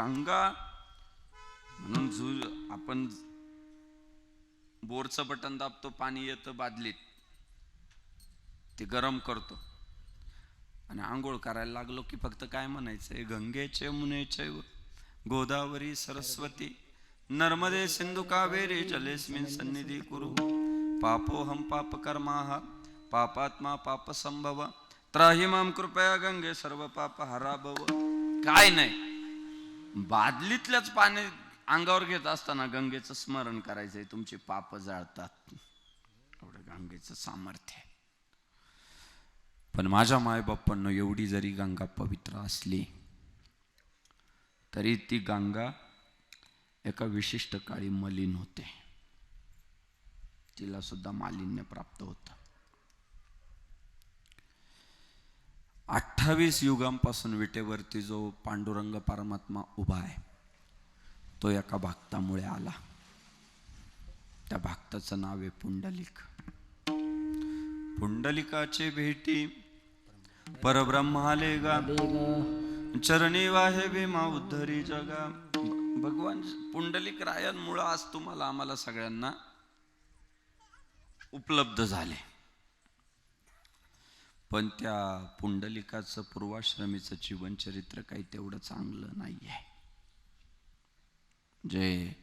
गंगा म्हणून झू आपण बोरचं बटन दाबतो पाणी येतं बादलीत. ते गरम करतो. आणि आंघोळ करायला लागलो की फक्त काय म्हणायचंय गंगेचे मुनेचे गोदावरी सरस्वती नर्मदे सिंधु कावेरी जलेस्मिन सन्निधी कुरु पापोहम पाप कर्माह पापात्मा पाप संभव त्राही माम कृपया गंगे सर्व पाप हरा भव. काय नाही. बादलीतल्याच पाणी अंगावर घेत असताना गंगेचं स्मरण करायचंय तुमचे पाप जाळतात. एवढं गंगेचं सामर्थ्य पण माझ्या मायबाप्पांना एवढी जरी गंगा पवित्र असली तरी ती गंगा एका विशिष्ट काळी मलिन होते. तिला सुद्धा मालिन्य प्राप्त होतं. अठ्ठावीस युगांपासून विटेवरती जो पांडुरंग परमात्मा उभा आहे तो एका भक्तामुळे आला. त्या भक्ताचं नाव आहे पुंडलिक. पुंडलिकाचे भेटी परब्रह्माले गा चरणी वाहे भीमा उद्धरी जगा. भगवान पुंडलिक रायांमुळं आज तुम्हाला आम्हाला सगळ्यांना उपलब्ध झाले. पण त्या पुंडलिकाचं पूर्वाश्रमीचं जीवनचरित्र काही तेवढं चांगलं नाही आहे जे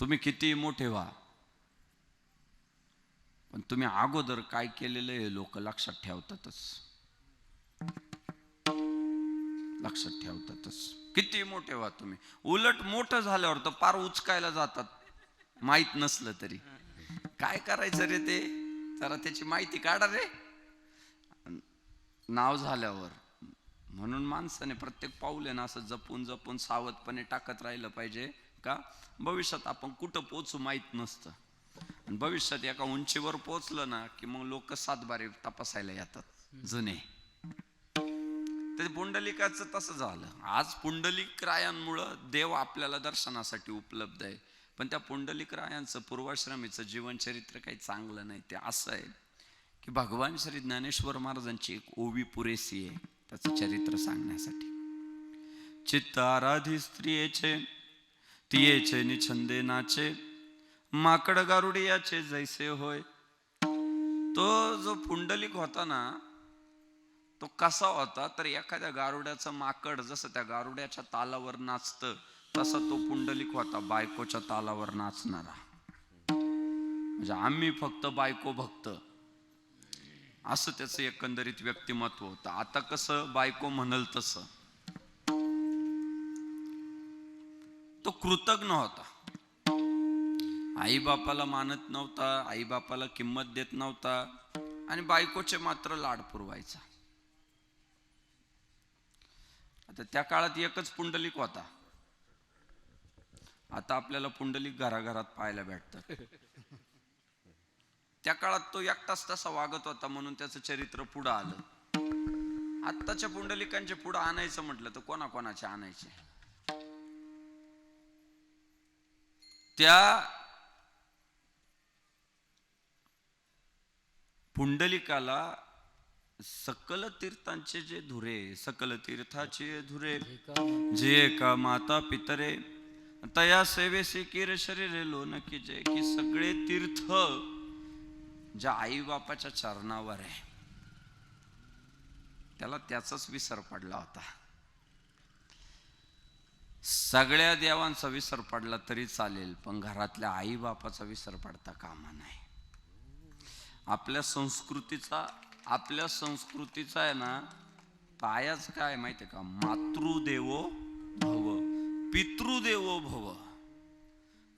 तुम्ही किती मोठे व्हा. पण तुम्ही अगोदर काय केलेलं हे लोक लक्षात ठेवतातच. लक्षात ठेवतातच. किती मोठे व्हा तुम्ही. उलट मोठं झाल्यावर तर पार उचकायला जातात. माहीत नसलं तरी. काय करायचं रे ते? जरा त्याची माहिती काढा रे. नाव झाल्यावर म्हणून माणसाने प्रत्येक पाऊल आहे ना असं जपून जपून सावधपणे टाकत राहिलं पाहिजे का? भविष्यात आपण कुठं पोचू माहीत नसतं. आणि भविष्यात एका उंचीवर पोचलं ना की मग लोक सातबारे तपासायला येतात जुने. ते पुंडलिकाचं तसं झालं. आज पुंडलिक रायांमुळं देव आपल्याला दर्शनासाठी उपलब्ध आहे. पण त्या पुंडलिक रायांचं पूर्वाश्रमीचं जीवनचरित्र काही चांगलं नाही. ते असं आहे की भगवान श्री ज्ञानेश्वर महाराजांची एक ओवी पुरेसी आहे त्याचं चरित्र सांगण्यासाठी. चित्त आराधी स्त्रियेचे तियेचे निछंदे नाचे माकड गारुडियाचे जैसे होय. तो जो पुंडलिक होता ना तो कसा होता? तर एखाद्या गारुड्याचं माकड जसं त्या गारुड्याच्या तालावर नाचतं तसा तो पुंडलिक होता बायकोच्या तालावर नाचणारा. म्हणजे आम्ही फक्त बायको भक्त. असं त्याचं एकंदरीत व्यक्तिमत्व होतं. आता कसं बायको म्हणल तसं. तो कृतज्ञ होता. आई बापाला मानत नव्हता आई बापाला किंमत देत नव्हता आणि बायकोचे मात्र लाड पुरवायचा. आता त्या काळात एकच पुंडलिक होता. आता आपल्याला पुंडलिक घराघरात पाहायला भेटतात. त्या काळात तो एकटाच तसा वागत होता म्हणून त्याचं चरित्र पुढं आलं. आत्ताच्या पुंडलिकांचे पुढं आणायचं म्हटलं तर कोणाकोणाचे आणायचे? त्या पुंडलिकाला सकल तीर्थांचे जे धुरे सकल तीर्थाचे धुरे जे का माता पितरे तया सेवेशी किर शरीरे लोन की जे की सगळे तीर्थ ज्या आई बापाच्या चरणावर आहे त्याला त्याचाच विसर पडला होता. सगळ्या देवांचा विसर पडला तरी चालेल पण घरातल्या आई बापाचा विसर पडता कामा नाही. आपल्या संस्कृतीचा आपल्या संस्कृतीचा आहे ना पायाच काय माहितीये का? मातृदेवो पितृदेवो भव.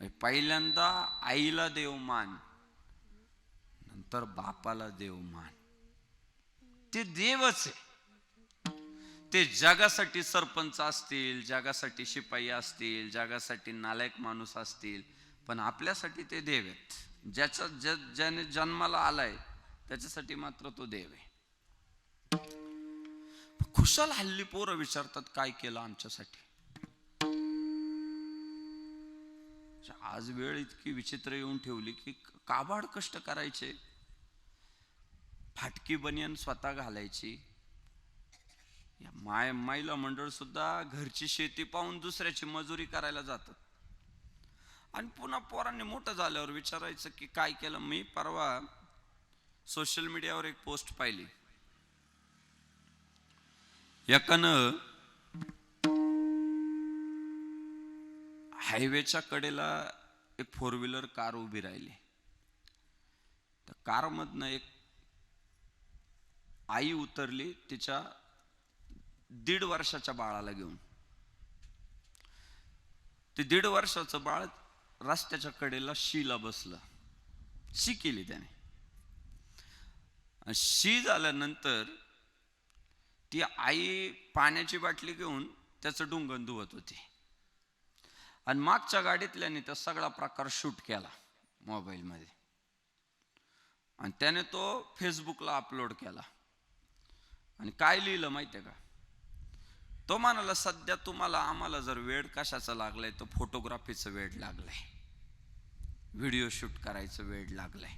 म्हणजे पहिल्यांदा आईला देव मान नंतर बापाला देव मान. ते देवच आहे. ते जगासाठी सरपंच असतील जगासाठी शिपाई असतील जगासाठी नालायक माणूस असतील पण आपल्यासाठी ते देव आहेत. ज्याच्या ज ज्याने जन्माला आलाय त्याच्यासाठी मात्र तो देव आहे. खुशाल हल्ली पोरं विचारतात काय केलं आमच्यासाठी? आज वेळ इतकी विचित्र येऊन ठेवली की काबाड कष्ट करायचे. फाटकी बनियन स्वतः घालायची. या माय महिला मंडळ सुद्धा घरची शेती पाहून दुसऱ्याची मजुरी करायला जातात आणि पुन्हा पोरांनी मोठं झाल्यावर विचारायचं की काय केलं? मी परवा सोशल मीडियावर एक पोस्ट पाहिली. एकानं हायवेच्या कडेला एक फोर व्हीलर कार उभी राहिली. त्या कारमधनं एक आई उतरली तिच्या दीड वर्षाच्या बाळाला घेऊन. ते दीड वर्षाचं बाळ रस्त्याच्या कडेला शीला बसलं. शी केली त्याने. शी झाल्यानंतर ती आई पाण्याची बाटली घेऊन त्याचं डुंगण धुवत होती. आणि मागच्या गाडीतल्याने त्या सगळा प्रकार शूट केला मोबाईलमध्ये. आणि त्याने तो फेसबुकला अपलोड केला. आणि काय लिहिलं माहिती आहे का? तो म्हणाला सध्या तुम्हाला आम्हाला जर वेळ कशाचा लागलाय तर फोटोग्राफीचं वेळ लागलाय. व्हिडिओ शूट करायचं वेळ लागलाय.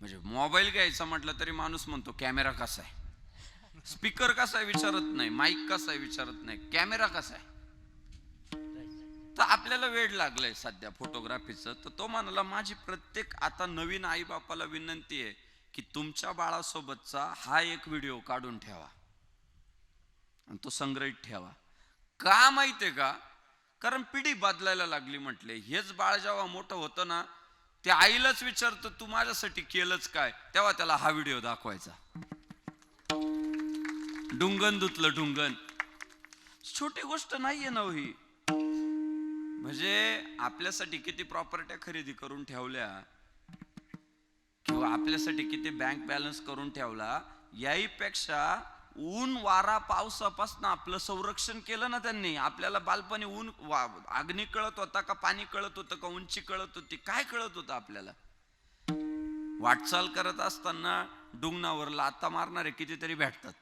म्हणजे मोबाईल घ्यायचा म्हटलं तरी माणूस म्हणतो कॅमेरा कसा आहे? स्पीकर कसा आहे विचारत नाही माईक कसा आहे विचारत नाही कॅमेरा कसा आहे? तर आपल्याला वेळ लागलाय सध्या फोटोग्राफीचं. तर तो म्हणाला माझी प्रत्येक आता नवीन आई बापाला विनंती आहे की तुमच्या बाळासोबतचा हा एक व्हिडिओ काढून ठेवा. आणि तो संग्रहित ठेवा. का माहितीये का? कारण पिढी बदलायला लागली म्हटले. हेच बाळ जेव्हा मोठं होतं ना ते आईलाच विचारतं तू माझ्यासाठी केलंच काय? तेव्हा त्याला हा व्हिडिओ दाखवायचा. डुंगन धुतलं डुंगन. छोटी गोष्ट नाहीये ना हो ही म्हणजे आपल्यासाठी किती प्रॉपर्ट्या खरेदी करून ठेवल्या किंवा आपल्यासाठी किती बँक बॅलन्स करून ठेवला याहीपेक्षा ऊन वारा पावसापासून आपलं संरक्षण केलं ना त्यांनी. आपल्याला बालपणी ऊन वा- अग्नी कळत होता का पाणी कळत होतं का उंची कळत होती काय कळत होतं आपल्याला? वाटचाल करत असताना डुंगणावर लाता मारणारे कितीतरी भेटतात.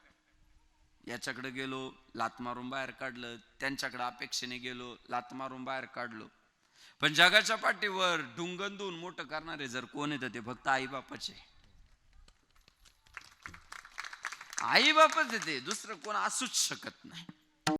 याच्याकडे गेलो लात मारून बाहेर काढलं त्यांच्याकडे अपेक्षेने गेलो लात मारून बाहेर काढलो. पण जगाच्या पाठीवर डुंगन दोन मोठं करणारे जर कोण येतं ते फक्त आई बापाचे आई बापच येते दुसरं कोण असूच शकत नाही.